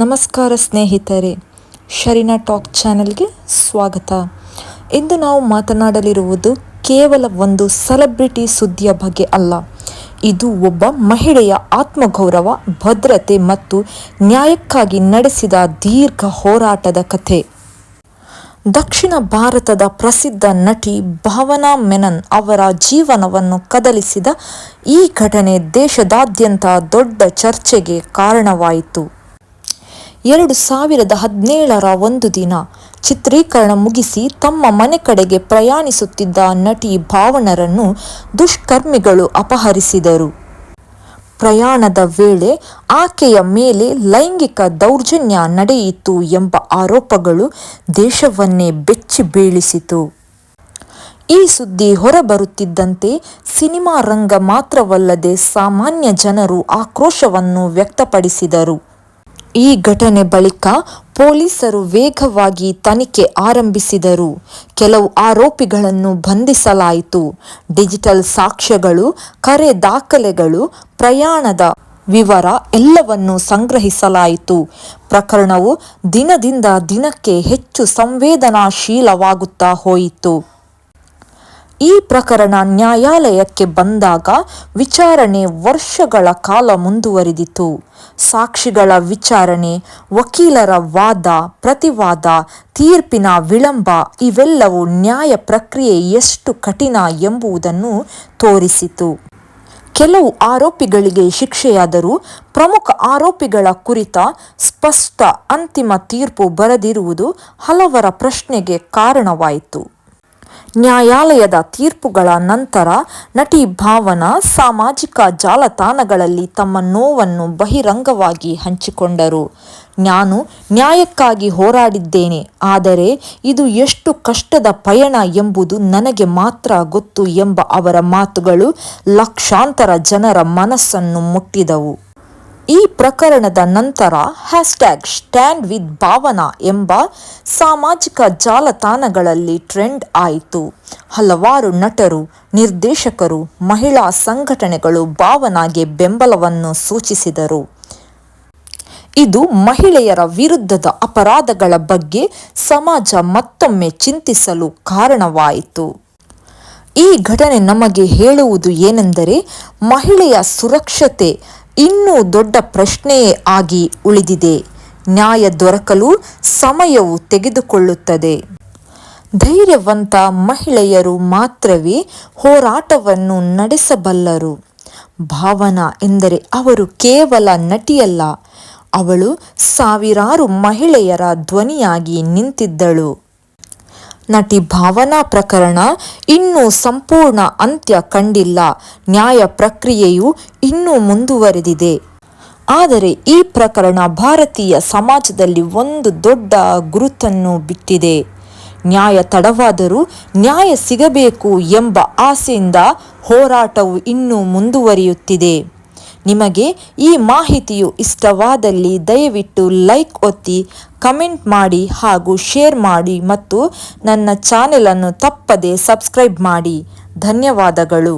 ನಮಸ್ಕಾರ ಸ್ನೇಹಿತರೆ, ಶರೀನಾ ಟಾಕ್ ಚಾನೆಲ್ಗೆ ಸ್ವಾಗತ. ಇಂದು ನಾವು ಮಾತನಾಡಲಿರುವುದು ಕೇವಲ ಒಂದು ಸೆಲೆಬ್ರಿಟಿ ಸುದ್ದಿಯ ಬಗ್ಗೆ ಅಲ್ಲ. ಇದು ಒಬ್ಬ ಮಹಿಳೆಯ ಆತ್ಮಗೌರವ, ಭದ್ರತೆ ಮತ್ತು ನ್ಯಾಯಕ್ಕಾಗಿ ನಡೆಸಿದ ದೀರ್ಘ ಹೋರಾಟದ ಕಥೆ. ದಕ್ಷಿಣ ಭಾರತದ ಪ್ರಸಿದ್ಧ ನಟಿ ಭಾವನಾ ಮೆನನ್ ಅವರ ಜೀವನವನ್ನು ಕದಲಿಸಿದ ಈ ಘಟನೆ ದೇಶದಾದ್ಯಂತ ದೊಡ್ಡ ಚರ್ಚೆಗೆ ಕಾರಣವಾಯಿತು. ಎರಡು ಸಾವಿರದ ಹದಿನೇಳರ ಒಂದು ದಿನ ಚಿತ್ರೀಕರಣ ಮುಗಿಸಿ ತಮ್ಮ ಮನೆ ಕಡೆಗೆ ಪ್ರಯಾಣಿಸುತ್ತಿದ್ದ ನಟಿ ಭಾವನರನ್ನು ದುಷ್ಕರ್ಮಿಗಳು ಅಪಹರಿಸಿದರು. ಪ್ರಯಾಣದ ವೇಳೆ ಆಕೆಯ ಮೇಲೆ ಲೈಂಗಿಕ ದೌರ್ಜನ್ಯ ನಡೆಯಿತು ಎಂಬ ಆರೋಪಗಳು ದೇಶವನ್ನೇ ಬೆಚ್ಚಿ ಬೀಳಿಸಿತು. ಈ ಸುದ್ದಿ ಹೊರಬರುತ್ತಿದ್ದಂತೆ ಸಿನಿಮಾ ರಂಗ ಮಾತ್ರವಲ್ಲದೆ ಸಾಮಾನ್ಯ ಜನರು ಆಕ್ರೋಶವನ್ನು ವ್ಯಕ್ತಪಡಿಸಿದರು. ಈ ಘಟನೆ ಬಳಿಕ ಪೊಲೀಸರು ವೇಗವಾಗಿ ತನಿಖೆ ಆರಂಭಿಸಿದರು. ಕೆಲವು ಆರೋಪಿಗಳನ್ನು ಬಂಧಿಸಲಾಯಿತು. ಡಿಜಿಟಲ್ ಸಾಕ್ಷ್ಯಗಳು, ಕರೆ ದಾಖಲೆಗಳು, ಪ್ರಯಾಣದ ವಿವರ ಎಲ್ಲವನ್ನೂ ಸಂಗ್ರಹಿಸಲಾಯಿತು. ಪ್ರಕರಣವು ದಿನದಿಂದ ದಿನಕ್ಕೆ ಹೆಚ್ಚು ಸಂವೇದನಾಶೀಲವಾಗುತ್ತಾ ಹೋಯಿತು. ಈ ಪ್ರಕರಣ ನ್ಯಾಯಾಲಯಕ್ಕೆ ಬಂದಾಗ ವಿಚಾರಣೆ ವರ್ಷಗಳ ಕಾಲ ಮುಂದುವರಿದಿತು. ಸಾಕ್ಷಿಗಳ ವಿಚಾರಣೆ, ವಕೀಲರ ವಾದ, ಪ್ರತಿವಾದ, ತೀರ್ಪಿನ ವಿಳಂಬ ಇವೆಲ್ಲವೂ ನ್ಯಾಯ ಪ್ರಕ್ರಿಯೆ ಎಷ್ಟು ಕಠಿಣ ಎಂಬುದನ್ನು ತೋರಿಸಿತು. ಕೆಲವು ಆರೋಪಿಗಳಿಗೆ ಶಿಕ್ಷೆಯಾದರೂ ಪ್ರಮುಖ ಆರೋಪಿಗಳ ಕುರಿತ ಸ್ಪಷ್ಟ ಅಂತಿಮ ತೀರ್ಪು ಬರದಿರುವುದು ಹಲವರ ಪ್ರಶ್ನೆಗೆ ಕಾರಣವಾಯಿತು. ನ್ಯಾಯಾಲಯದ ತೀರ್ಪುಗಳ ನಂತರ ನಟಿ ಭಾವನಾ ಸಾಮಾಜಿಕ ಜಾಲತಾಣಗಳಲ್ಲಿ ತಮ್ಮ ನೋವನ್ನು ಬಹಿರಂಗವಾಗಿ ಹಂಚಿಕೊಂಡರು. ನಾನು ನ್ಯಾಯಕ್ಕಾಗಿ ಹೋರಾಡಿದ್ದೇನೆ, ಆದರೆ ಇದು ಎಷ್ಟು ಕಷ್ಟದ ಪಯಣ ಎಂಬುದು ನನಗೆ ಮಾತ್ರ ಗೊತ್ತು ಎಂಬ ಅವರ ಮಾತುಗಳು ಲಕ್ಷಾಂತರ ಜನರ ಮನಸ್ಸನ್ನು ಮುಟ್ಟಿದವು. ಈ ಪ್ರಕರಣದ ನಂತರ ಹ್ಯಾಶ್ಟ್ಯಾಗ್ ಸ್ಟ್ಯಾಂಡ್ ವಿತ್ ಭಾವನಾ ಎಂಬ ಸಾಮಾಜಿಕ ಜಾಲತಾಣಗಳಲ್ಲಿ ಟ್ರೆಂಡ್ ಆಯಿತು. ಹಲವಾರು ನಟರು, ನಿರ್ದೇಶಕರು, ಮಹಿಳಾ ಸಂಘಟನೆಗಳು ಭಾವನಾಗೆ ಬೆಂಬಲವನ್ನು ಸೂಚಿಸಿದರು. ಇದು ಮಹಿಳೆಯರ ವಿರುದ್ಧದ ಅಪರಾಧಗಳ ಬಗ್ಗೆ ಸಮಾಜ ಮತ್ತೊಮ್ಮೆ ಚಿಂತಿಸಲು ಕಾರಣವಾಯಿತು. ಈ ಘಟನೆ ನಮಗೆ ಹೇಳುವುದು ಏನೆಂದರೆ, ಮಹಿಳೆಯ ಸುರಕ್ಷತೆ ಇನ್ನೂ ದೊಡ್ಡ ಪ್ರಶ್ನೆಯೇ ಆಗಿ ಉಳಿದಿದೆ. ನ್ಯಾಯ ದೊರಕಲು ಸಮಯವು ತೆಗೆದುಕೊಳ್ಳುತ್ತದೆ. ಧೈರ್ಯವಂತ ಮಹಿಳೆಯರು ಮಾತ್ರವೇ ಹೋರಾಟವನ್ನು ನಡೆಸಬಲ್ಲರು. ಭಾವನಾ ಎಂದರೆ ಅವರು ಕೇವಲ ನಟಿಯಲ್ಲ, ಅವಳು ಸಾವಿರಾರು ಮಹಿಳೆಯರ ಧ್ವನಿಯಾಗಿ ನಿಂತಿದ್ದಳು. ನಟಿ ಭಾವನಾ ಪ್ರಕರಣ ಇನ್ನೂ ಸಂಪೂರ್ಣ ಅಂತ್ಯ ಕಂಡಿಲ್ಲ. ನ್ಯಾಯ ಪ್ರಕ್ರಿಯೆಯು ಇನ್ನೂ ಮುಂದುವರೆದಿದೆ. ಆದರೆ ಈ ಪ್ರಕರಣ ಭಾರತೀಯ ಸಮಾಜದಲ್ಲಿ ಒಂದು ದೊಡ್ಡ ಗುರುತನ್ನು ಬಿಟ್ಟಿದೆ. ನ್ಯಾಯ ತಡವಾದರೂ ನ್ಯಾಯ ಸಿಗಬೇಕು ಎಂಬ ಆಸೆಯಿಂದ ಹೋರಾಟವು ಇನ್ನೂ ಮುಂದುವರಿಯುತ್ತಿದೆ. ನಿಮಗೆ ಈ ಮಾಹಿತಿಯು ಇಷ್ಟವಾದಲ್ಲಿ ದಯವಿಟ್ಟು ಲೈಕ್ ಒತ್ತಿ ಕಮೆಂಟ್ ಮಾಡಿ ಹಾಗೂ ಶೇರ್ ಮಾಡಿ ಮತ್ತು ನನ್ನ ಚಾನೆಲನ್ನು ತಪ್ಪದೆ ಸಬ್ಸ್ಕ್ರೈಬ್ ಮಾಡಿ. ಧನ್ಯವಾದಗಳು.